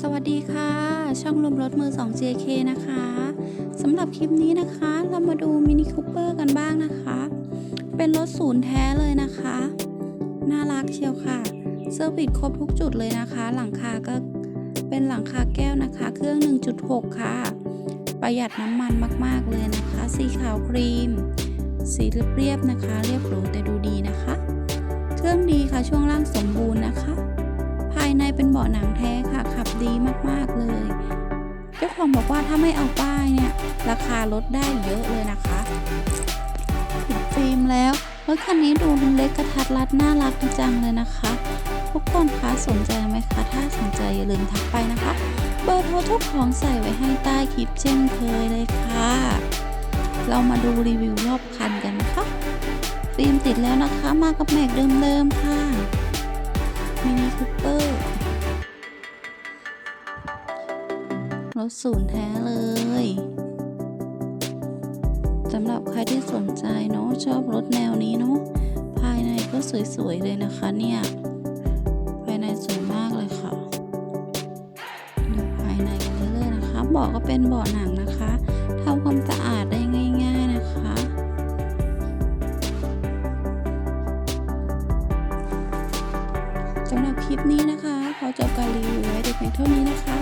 สวัสดีค่ะ ช่องรวมรถมือ 2 JK นะคะสำหรับคลิปนี้นะคะเรามาดูมินิคูเปอร์กันบ้างนะคะ เป็นรถศูนย์แท้เลยนะคะ น่ารักเชียวค่ะเซอร์วิสครบทุกจุดเลยนะคะ หลังคาก็เป็นหลังคาแก้วนะคะ เครื่อง 1.6 ค่ะ ประหยัดน้ำมันมากๆเลยนะคะ สีขาวครีม สีเรียบๆนะคะ เรียบหรูแต่ดูดีนะคะ เครื่องดีค่ะช่วงล่างสมบูรณ์นะคะ ภายในเป็นเบาะหนังแท้ค่ะ ของบอกว่าถ้าไม่เอาป้ายเนี่ย ราคาลดได้เยอะเลยนะคะติดฟิล์มแล้วรถคันนี้ดูเล็กกระทัดรัดน่ารักจังเลยนะคะ ทุกคนคะสนใจไหมคะ ถ้าสนใจอย่าลืมทักไปนะคะ เบอร์โทรเจ้าของใส่ไว้ให้ใต้คลิปเช่นเคยเลยค่ะ เรามาดูรีวิวรอบคันกันนะคะฟิล์มติดแล้วนะคะมากับแม็กเดิมๆค่ะมินิคูเปอร์ รถศูนย์แท้เลยสำหรับใครที่สนใจเนาะชอบรถแนวนี้เนาะภายในก็สวยๆเลยนะคะเนี่ยภายในสวยมากเลยค่ะดูภายในกันเลยๆนะคะเบาะก็เป็นเบาะหนังนะคะทำความสะอาดได้ง่ายๆนะคะสำหรับคลิปนี้นะคะ ขอจบการรีวิวไว้แต่เพียงเท่านี้นะคะ